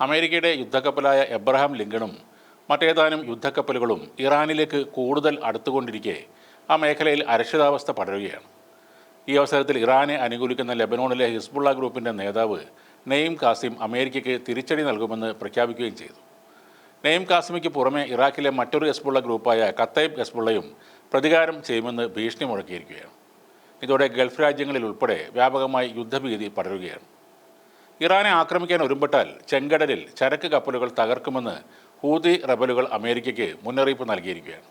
അമേരിക്കയുടെ യുദ്ധക്കപ്പലായ എബ്രഹാം ലിങ്കണും മറ്റേതാനും യുദ്ധക്കപ്പലുകളും ഇറാനിലേക്ക് കൂടുതൽ അടുത്തുകൊണ്ടിരിക്കെ ആ മേഖലയിൽ അരക്ഷിതാവസ്ഥ പടരുകയാണ്. ഈ അവസരത്തിൽ ഇറാനെ അനുകൂലിക്കുന്ന ലെബനോണിലെ ഹിസ്ബുള്ള ഗ്രൂപ്പിന്റെ നേതാവ് നെയ്ം കാസിം അമേരിക്കയ്ക്ക് തിരിച്ചടി നൽകുമെന്ന് പ്രഖ്യാപിക്കുകയും ചെയ്തു. നെയ്ം കാസിമിക്ക് പുറമെ ഇറാഖിലെ മറ്റൊരു ഹെസ്ബുള്ള ഗ്രൂപ്പായ കത്തൈബ് ഹെസ്ബുള്ളയും പ്രതികാരം ചെയ്യുമെന്ന് ഭീഷണി മുഴക്കിയിരിക്കുകയാണ്. ഇതോടെ ഗൾഫ് രാജ്യങ്ങളിൽ ഉൾപ്പെടെ വ്യാപകമായി യുദ്ധഭീതി പടരുകയാണ്. ഇറാനെ ആക്രമിക്കാൻ ഒരുമ്പെട്ടാൽ ചെങ്കടലിൽ ചരക്ക് കപ്പലുകൾ തകർക്കുമെന്ന് ഹൂതി റബലുകൾ അമേരിക്കയ്ക്ക് മുന്നറിയിപ്പ് നൽകിയിരിക്കുകയാണ്.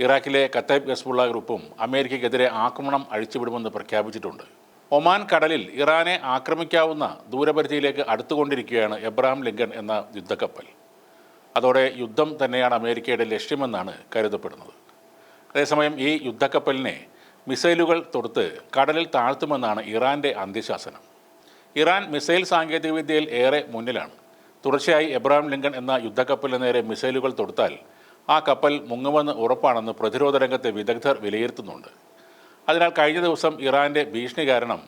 ഇറാഖിലെ കത്തൈബ് ഗസ്ബുള്ള ഗ്രൂപ്പും അമേരിക്കയ്ക്കെതിരെ ആക്രമണം അഴിച്ചുവിടുമെന്ന് പ്രഖ്യാപിച്ചിട്ടുണ്ട്. ഒമാൻ കടലിൽ ഇറാനെ ആക്രമിക്കാവുന്ന ദൂരപരിധിയിലേക്ക് അടുത്തുകൊണ്ടിരിക്കുകയാണ് എബ്രഹാം ലിങ്കൺ എന്ന യുദ്ധക്കപ്പൽ. അതോടെ യുദ്ധം തന്നെയാണ് അമേരിക്കയുടെ ലക്ഷ്യമെന്നാണ് കരുതപ്പെടുന്നത്. അതേസമയം ഈ യുദ്ധക്കപ്പലിനെ മിസൈലുകൾ തൊടുത്ത് കടലിൽ താഴ്ത്തുമെന്നാണ് ഇറാന്റെ അന്ത്യശാസനം. ഇറാൻ മിസൈൽ സാങ്കേതികവിദ്യയിൽ ഏറെ മുന്നിലാണ്. തുടർച്ചയായി എബ്രഹാം ലിങ്കൺ എന്ന യുദ്ധക്കപ്പലിന് നേരെ മിസൈലുകൾ തൊടുത്താൽ ആ കപ്പൽ മുങ്ങുമെന്ന് ഉറപ്പാണെന്ന് പ്രതിരോധ രംഗത്തെ വിദഗ്ധർ വിലയിരുത്തുന്നുണ്ട്. അതിനാൽ കഴിഞ്ഞ ദിവസം ഇറാന്റെ ഭീഷണി കാരണം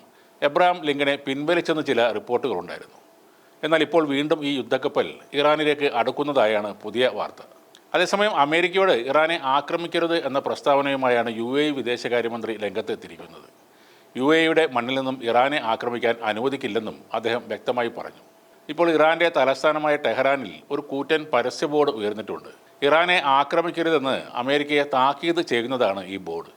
എബ്രഹാം ലിങ്കനെ പിൻവലിച്ചെന്ന് ചില റിപ്പോർട്ടുകളുണ്ടായിരുന്നു. എന്നാൽ ഇപ്പോൾ വീണ്ടും ഈ യുദ്ധക്കപ്പൽ ഇറാനിലേക്ക് അടുക്കുന്നതായാണ് പുതിയ വാർത്ത. അതേസമയം അമേരിക്കയോട് ഇറാനെ ആക്രമിക്കരുത് എന്ന പ്രസ്താവനയുമായാണ് യു എ വിദേശകാര്യമന്ത്രി രംഗത്തെത്തിയിരിക്കുന്നത്. യു എയുടെ മണ്ണിൽ നിന്നും ഇറാനെ ആക്രമിക്കാൻ അനുവദിക്കില്ലെന്നും അദ്ദേഹം വ്യക്തമായി പറഞ്ഞു. ഇപ്പോൾ ഇറാന്റെ തലസ്ഥാനമായ ടെഹ്റാനിൽ ഒരു കൂറ്റൻ പരസ്യ ബോർഡ് ഉയർന്നിട്ടുണ്ട്. ഇറാനെ ആക്രമിക്കരുതെന്ന് അമേരിക്കയെ താക്കീത് ചെയ്യുന്നതാണ് ഈ ബോർഡ്.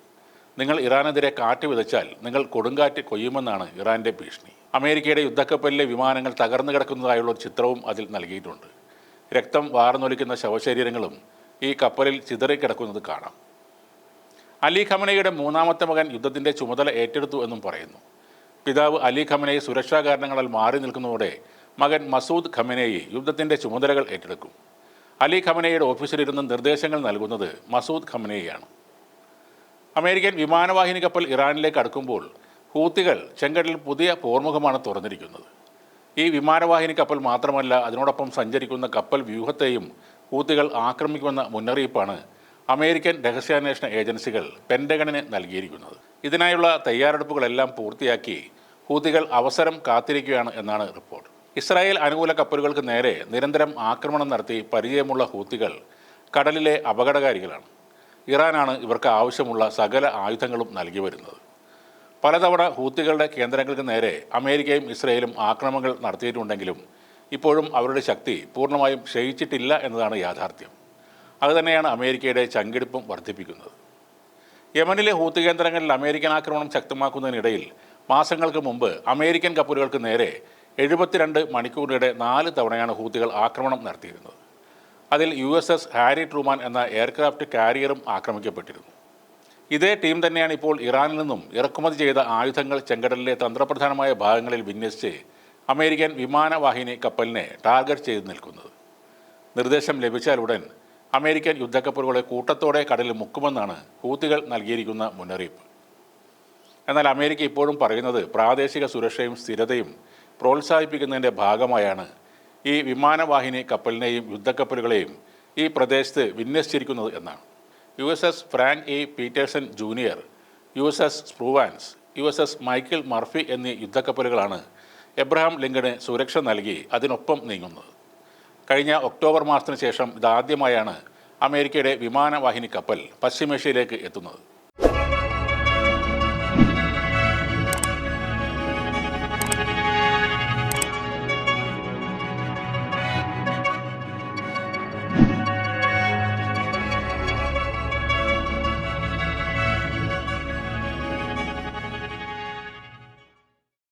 നിങ്ങൾ ഇറാനെതിരെ കാറ്റ് വിതച്ചാൽ നിങ്ങൾ കൊടുങ്കാറ്റ് കൊയ്യുമെന്നാണ് ഇറാന്റെ ഭീഷണി. അമേരിക്കയുടെ യുദ്ധക്കപ്പലിലെ വിമാനങ്ങൾ തകർന്നു കിടക്കുന്നതായുള്ള ഒരു ചിത്രവും അതിൽ നൽകിയിട്ടുണ്ട്. രക്തം വാർന്നൊലിക്കുന്ന ശവശരീരങ്ങളും ഈ കപ്പലിൽ ചിതറിക്കിടക്കുന്നത് കാണാം. അലി ഖമനയുടെ മൂന്നാമത്തെ മകൻ യുദ്ധത്തിന്റെ ചുമതല ഏറ്റെടുത്തു എന്നും പറയുന്നു. പിതാവ് അലി ഖമനയെ സുരക്ഷാ കാരണങ്ങളാൽ മാറി നിൽക്കുന്നതോടെ മകൻ മസൂദ് ഖമനയെ യുദ്ധത്തിന്റെ ചുമതലകൾ ഏറ്റെടുക്കും. അലി ഖമനയുടെ ഓഫീസിലിരുന്ന് നിർദ്ദേശങ്ങൾ നൽകുന്നത് മസൂദ് ഖമനയെയാണ്. അമേരിക്കൻ വിമാനവാഹിനി കപ്പൽ ഇറാനിലേക്ക് അടുക്കുമ്പോൾ ഹൂത്തികൾ ചെങ്കടലിൽ പുതിയ പോർമുഖമാണ് തുറന്നിരിക്കുന്നത്. ഈ വിമാനവാഹിനി കപ്പൽ മാത്രമല്ല അതിനോടൊപ്പം സഞ്ചരിക്കുന്ന കപ്പൽ വ്യൂഹത്തെയും ഹൂത്തികൾ ആക്രമിക്കുമെന്ന മുന്നറിയിപ്പാണ് അമേരിക്കൻ രഹസ്യാന്വേഷണ ഏജൻസികൾ പെൻഡഗണിന് നൽകിയിരിക്കുന്നത്. ഇതിനായുള്ള തയ്യാറെടുപ്പുകളെല്ലാം പൂർത്തിയാക്കി ഹൂതികൾ അവസരം കാത്തിരിക്കുകയാണ് എന്നാണ് റിപ്പോർട്ട്. ഇസ്രായേൽ അനുകൂല കപ്പലുകൾക്ക് നേരെ നിരന്തരം ആക്രമണം നടത്തി പരിചയമുള്ള ഹൂത്തികൾ കടലിലെ അപകടകാരികളാണ്. ഇറാനാണ് ഇവർക്ക് ആവശ്യമുള്ള സകല ആയുധങ്ങളും നൽകി വരുന്നത്. പലതവണ ഹൂത്തികളുടെ കേന്ദ്രങ്ങൾക്ക് നേരെ അമേരിക്കയും ഇസ്രയേലും ആക്രമണങ്ങൾ നടത്തിയിട്ടുണ്ടെങ്കിലും ഇപ്പോഴും അവരുടെ ശക്തി പൂർണമായും ക്ഷയിച്ചിട്ടില്ല എന്നതാണ് യാഥാർത്ഥ്യം. അതുതന്നെയാണ് അമേരിക്കയുടെ ചങ്കിടിപ്പും വർദ്ധിപ്പിക്കുന്നത്. യമനിലെ ഹൂത്ത് കേന്ദ്രങ്ങളിൽ അമേരിക്കൻ ആക്രമണം ശക്തമാക്കുന്നതിനിടയിൽ മാസങ്ങൾക്ക് മുമ്പ് അമേരിക്കൻ കപ്പലുകൾക്ക് നേരെ എഴുപത്തിരണ്ട് മണിക്കൂറിനിടെ നാല് തവണയാണ് ഹൂത്തികൾ ആക്രമണം നടത്തിയിരുന്നത്. അതിൽ U S S Harry Truman എന്ന എയർക്രാഫ്റ്റ് കാരിയറും ആക്രമിക്കപ്പെട്ടിരുന്നു. ഇതേ ടീം തന്നെയാണ് ഇപ്പോൾ ഇറാനിൽ നിന്നും ഇറക്കുമതി ചെയ്ത ആയുധങ്ങൾ ചെങ്കടലിലെ തന്ത്രപ്രധാനമായ ഭാഗങ്ങളിൽ വിന്യസിച്ച് അമേരിക്കൻ വിമാനവാഹിനി കപ്പലിനെ ടാർഗറ്റ് ചെയ്ത് നിൽക്കുന്നത്. നിർദ്ദേശം ലഭിച്ചാലുടൻ അമേരിക്കൻ യുദ്ധക്കപ്പലുകളെ കൂട്ടത്തോടെ കടലിൽ മുക്കുമെന്നാണ് ഹൂത്തികൾ നൽകിയിരിക്കുന്ന മുന്നറിയിപ്പ്. എന്നാൽ അമേരിക്ക ഇപ്പോഴും പറയുന്നത് പ്രാദേശിക സുരക്ഷയും സ്ഥിരതയും പ്രോത്സാഹിപ്പിക്കുന്നതിന്റെ ഭാഗമായാണ് ഈ വിമാനവാഹിനി കപ്പലിനെയും യുദ്ധക്കപ്പലുകളെയും ഈ പ്രദേശത്ത് വിന്യസിച്ചിരിക്കുന്നത് എന്നാണ്. U S S Frank E Peterson junior U S S Spruance U S S Michael Murphy എന്നീ യുദ്ധക്കപ്പലുകളാണ് എബ്രഹാം ലിങ്കന് സുരക്ഷ നൽകി അതിനൊപ്പം നീങ്ങുന്നത്. കഴിഞ്ഞ ഒക്ടോബർ മാസത്തിന് ശേഷം ഇതാദ്യമായാണ് അമേരിക്കയുടെ വിമാനവാഹിനി കപ്പൽ പശ്ചിമേഷ്യയിലേക്ക് എത്തുന്നത്.